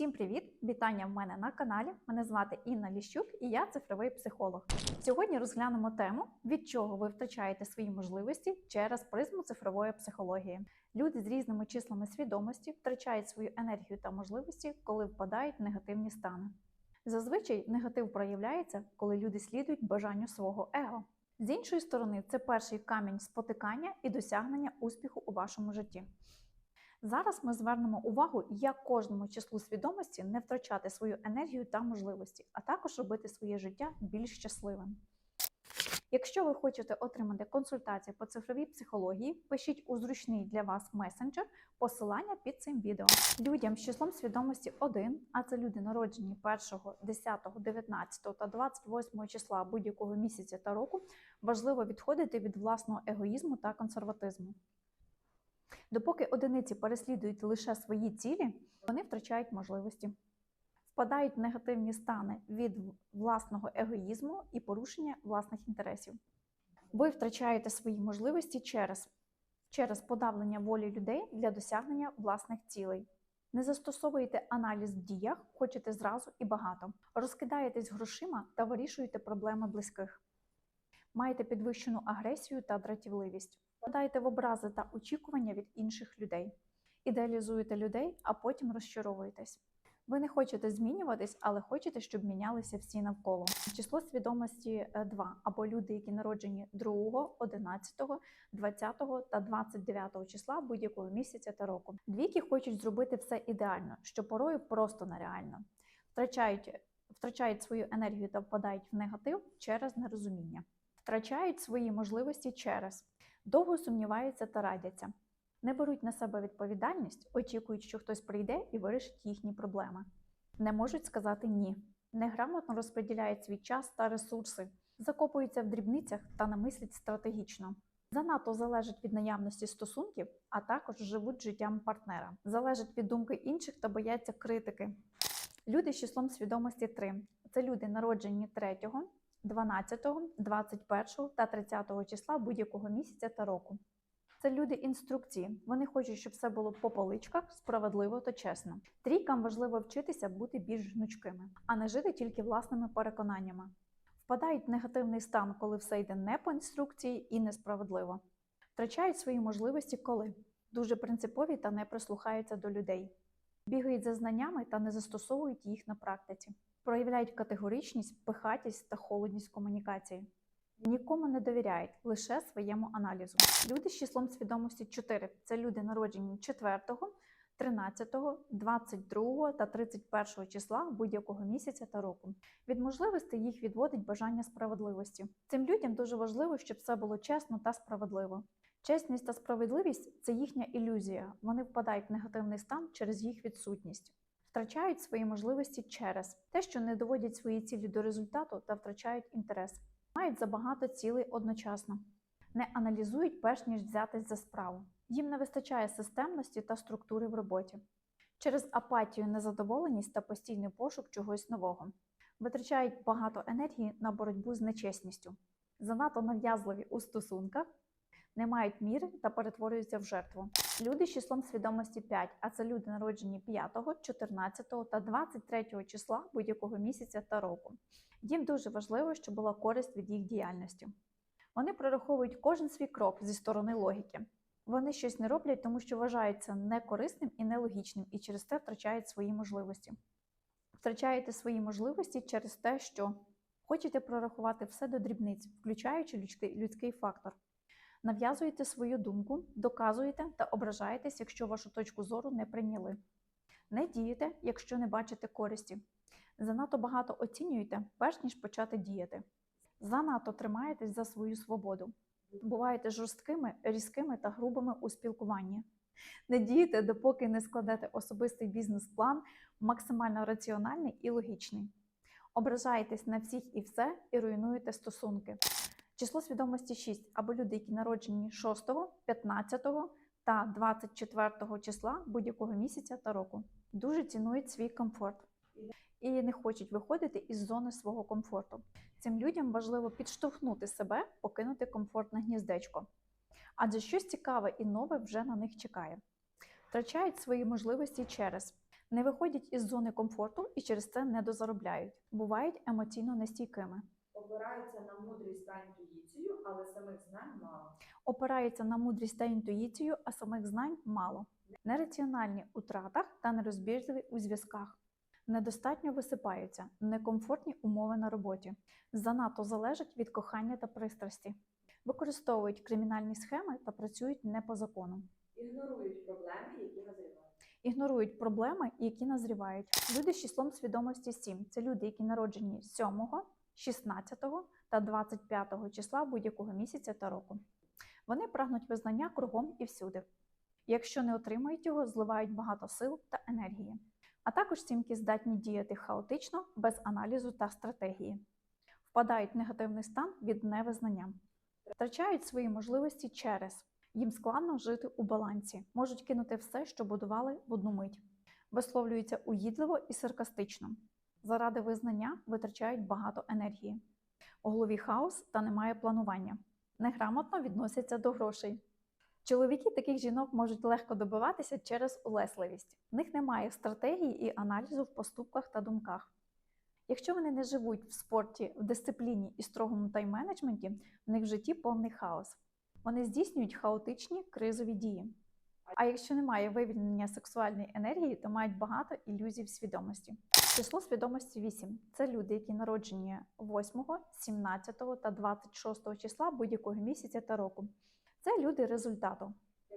Всім привіт! Вітання в мене на каналі. Мене звати Інна Ліщук і я цифровий психолог. Сьогодні розглянемо тему, від чого ви втрачаєте свої можливості через призму цифрової психології. Люди з різними числами свідомості втрачають свою енергію та можливості, коли впадають в негативні стани. Зазвичай негатив проявляється, коли люди слідують бажанню свого его. З іншої сторони, це перший камінь спотикання і досягнення успіху у вашому житті. Зараз ми звернемо увагу, як кожному числу свідомості не втрачати свою енергію та можливості, а також робити своє життя більш щасливим. Якщо ви хочете отримати консультацію по цифровій психології, пишіть у зручний для вас месенджер посилання під цим відео. Людям з числом свідомості 1, а це люди народжені 1, 10, 19 та 28 числа будь-якого місяця та року, важливо відходити від власного егоїзму та консерватизму. Допоки одиниці переслідують лише свої цілі, вони втрачають можливості, впадають в негативні стани від власного егоїзму і порушення власних інтересів. Ви втрачаєте свої можливості через, через подавлення волі людей для досягнення власних цілей. Не застосовуєте аналіз в діях, хочете зразу і багато. Розкидаєтесь грошима та вирішуєте проблеми близьких. Маєте підвищену агресію та дратівливість. Впадаєте в образи та очікування від інших людей. Ідеалізуєте людей, а потім розчаровуєтесь. Ви не хочете змінюватись, але хочете, щоб мінялися всі навколо. Число свідомості 2 або люди, які народжені 2, 11, 20 та 29 числа будь-якого місяця та року. Двійки хочуть зробити все ідеально, що порою просто нереально. Втрачають, втрачають свою енергію та впадають в негатив через нерозуміння, втрачають свої можливості через. Довго сумніваються та радяться, не беруть на себе відповідальність, очікують, що хтось прийде і вирішить їхні проблеми, не можуть сказати ні, неграмотно розподіляють свій час та ресурси, закопуються в дрібницях та не мислять стратегічно. Занадто залежать від наявності стосунків, а також живуть життям партнера, залежать від думки інших та бояться критики. Люди з числом свідомості 3 це люди, народжені 3, 12, 21 та 30 числа будь-якого місяця та року. Це люди інструкції. Вони хочуть, щоб все було по поличках, справедливо та чесно. Трійкам важливо вчитися бути більш гнучкими, а не жити тільки власними переконаннями. Впадають в негативний стан, коли все йде не по інструкції і несправедливо. Втрачають свої можливості, коли дуже принципові та не прислухаються до людей, бігають за знаннями та не застосовують їх на практиці проявляють категоричність, пихатість та холодність комунікації. Нікому не довіряють лише своєму аналізу. Люди з числом свідомості 4 це люди, народжені 4, 13, 22 та 31 числа будь-якого місяця та року. Від можливостей їх відводить бажання справедливості. Цим людям дуже важливо, щоб все було чесно та справедливо. Чесність та справедливість це їхня ілюзія. Вони впадають в негативний стан через їх відсутність втрачають свої можливості через те, що не доводять свої цілі до результату та втрачають інтерес, мають забагато цілей одночасно, не аналізують перш ніж взятись за справу. Їм не вистачає системності та структури в роботі. Через апатію, незадоволеність та постійний пошук чогось нового. Витрачають багато енергії на боротьбу з нечесністю, занадто нав'язливі у стосунках, не мають міри та перетворюються в жертву. Люди з числом свідомості 5, а це люди народжені 5, 14 та 23 числа будь-якого місяця та року. Їм дуже важливо, щоб була користь від їх діяльності. Вони прораховують кожен свій крок зі сторони логіки. Вони щось не роблять, тому що вважаються некорисним і нелогічним, і через те втрачають свої можливості. Втрачаєте свої можливості через те, що хочете прорахувати все до дрібниць, включаючи людський фактор. Нав'язуєте свою думку, доказуєте та ображаєтесь, якщо вашу точку зору не прийняли. Не дієте, якщо не бачите користі. Занадто багато оцінюєте, перш ніж почати діяти. Занадто тримаєтесь за свою свободу. Буваєте жорсткими, різкими та грубими у спілкуванні. Не дієте, допоки не складете особистий бізнес-план, максимально раціональний і логічний. Ображаєтесь на всіх і все і руйнуєте стосунки. Число свідомості 6 або люди, які народжені 6, 15 та 24 числа будь-якого місяця та року. Дуже цінують свій комфорт і не хочуть виходити із зони свого комфорту. Цим людям важливо підштовхнути себе, покинути комфортне гніздечко, адже щось цікаве і нове вже на них чекає. Втрачають свої можливості через не виходять із зони комфорту і через це не дозаробляють, бувають емоційно нестійкими, опираються на мудрість та інтуїцію, але самих знань мало. опираються на мудрість та інтуїцію, а самих знань мало, нераціональні у тратах та нерозбірливі у зв'язках. Недостатньо висипаються, некомфортні умови на роботі, занадто залежать від кохання та пристрасті, використовують кримінальні схеми та працюють не по закону. Ігнорують проблеми, які назрівають. Ігнорують проблеми, які назрівають. Люди з числом свідомості 7 це люди, які народжені 7, 16 та 25 числа будь-якого місяця та року. Вони прагнуть визнання кругом і всюди. Якщо не отримають його, зливають багато сил та енергії. А також сімки здатні діяти хаотично, без аналізу та стратегії, впадають в негативний стан від невизнання, втрачають свої можливості через їм складно жити у балансі, можуть кинути все, що будували в одну мить, висловлюються уїдливо і саркастично. Заради визнання витрачають багато енергії. У голові хаос та немає планування. Неграмотно відносяться до грошей. Чоловіки таких жінок можуть легко добиватися через улесливість. В них немає стратегії і аналізу в поступках та думках. Якщо вони не живуть в спорті, в дисципліні і строгому тайм-менеджменті, в них в житті повний хаос. Вони здійснюють хаотичні кризові дії. А якщо немає вивільнення сексуальної енергії, то мають багато ілюзій в свідомості. Число свідомості 8 це люди, які народжені 8, 17 та 26 числа будь-якого місяця та року. Це люди результату.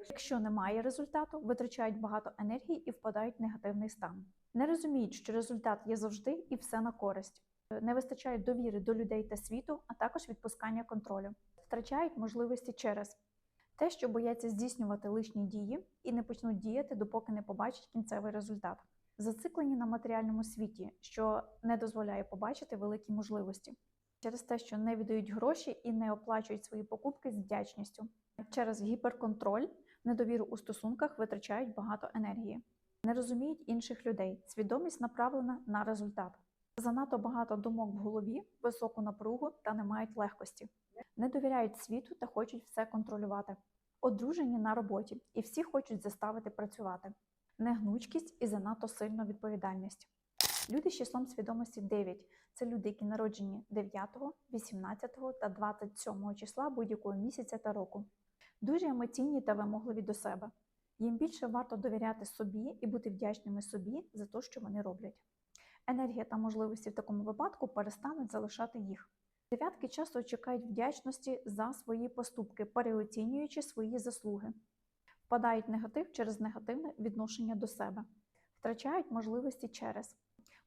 Якщо немає результату, витрачають багато енергії і впадають в негативний стан. Не розуміють, що результат є завжди і все на користь. Не вистачає довіри до людей та світу, а також відпускання контролю. Втрачають можливості через те, що бояться здійснювати лишні дії і не почнуть діяти, допоки не побачать кінцевий результат. Зациклені на матеріальному світі, що не дозволяє побачити великі можливості, через те, що не віддають гроші і не оплачують свої покупки з вдячністю. Через гіперконтроль, недовіру у стосунках витрачають багато енергії, не розуміють інших людей. Свідомість направлена на результат. Занадто багато думок в голові, високу напругу та не мають легкості, не довіряють світу та хочуть все контролювати. Одружені на роботі і всі хочуть заставити працювати. Негнучкість і занадто сильна відповідальність. Люди з числом свідомості 9 це люди, які народжені 9, 18 та 27 числа будь-якого місяця та року. Дуже емоційні та вимогливі до себе. Їм більше варто довіряти собі і бути вдячними собі за те, що вони роблять. Енергія та можливості в такому випадку перестануть залишати їх. Дев'ятки часто чекають вдячності за свої поступки, переоцінюючи свої заслуги, впадають в негатив через негативне відношення до себе, втрачають можливості через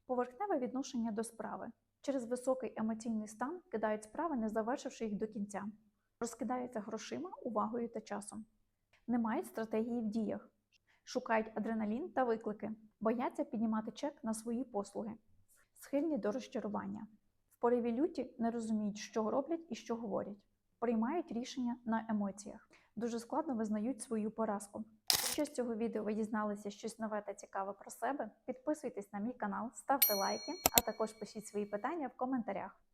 поверхневе відношення до справи, через високий емоційний стан кидають справи, не завершивши їх до кінця, розкидаються грошима, увагою та часом, не мають стратегії в діях, шукають адреналін та виклики, бояться піднімати чек на свої послуги, схильні до розчарування. В пориві люті не розуміють, що роблять і що говорять, приймають рішення на емоціях, дуже складно визнають свою поразку. Якщо з цього відео ви дізналися щось нове та цікаве про себе, підписуйтесь на мій канал, ставте лайки, а також пишіть свої питання в коментарях.